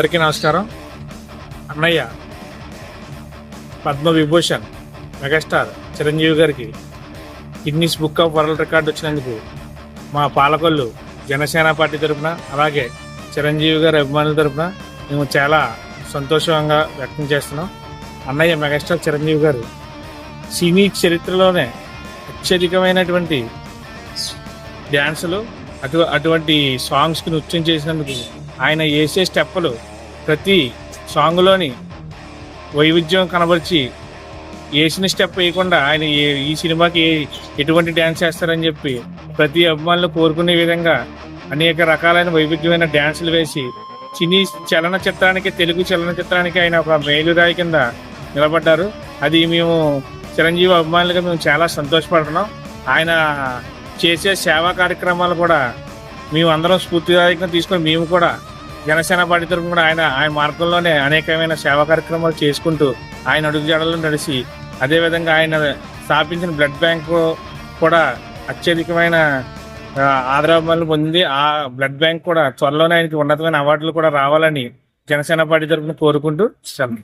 అందరికీ నమస్కారం. అన్నయ్య పద్మ విభూషణ్ మెగాస్టార్ చిరంజీవి గారికి Guinness book of world record వచ్చినందుకు మా పాలకొల్లు జనసేన పార్టీ తరపున అలాగే చిరంజీవి గారి అభిమానుల తరపున మేము చాలా సంతోషంగా వ్యక్తం చేస్తున్నాం. అన్నయ్య మెగాస్టార్ చిరంజీవి గారు సినీ చరిత్రలోనే అత్యధికమైనటువంటి డ్యాన్సులు అటు అటువంటి సాంగ్స్కి నృత్యం చేసినందుకు ఆయన వేసే స్టెప్పులు ప్రతి సాంగ్లోని వైవిధ్యం కనబరిచి వేసిన స్టెప్ వేయకుండా ఆయన ఏ- ఈ సినిమాకి ఎటువంటి డ్యాన్స్ చేస్తారని చెప్పి ప్రతి అభిమానులు కోరుకునే విధంగా అనేక రకాలైన వైవిధ్యమైన డ్యాన్సులు వేసి సినీ చలనచిత్రానికి తెలుగు చలనచిత్రానికి ఆయన ఒక మేలుదాయి కింద నిలబడ్డారు. అది మేము చిరంజీవి అభిమానులుగా మేము చాలా సంతోషపడుతున్నాం. ఆయన చేసే సేవా కార్యక్రమాలు కూడా మేము అందరం స్ఫూర్తిదాయకంగా తీసుకొని మేము కూడా జనసేన పార్టీ తరఫున కూడా ఆయన ఆయన మార్గంలోనే అనేకమైన సేవా కార్యక్రమాలు చేసుకుంటూ ఆయన అడుగుజాడల్లో నడిచి అదేవిధంగా ఆయన స్థాపించిన బ్లడ్ బ్యాంక్ కూడా అత్యధికమైన ఆదరాభిమానులు పొంది ఆ బ్లడ్ బ్యాంక్ కూడా త్వరలోనే ఆయనకి ఉన్నతమైన అవార్డులు కూడా రావాలని జనసేన పార్టీ తరఫున కోరుకుంటూ సెలవు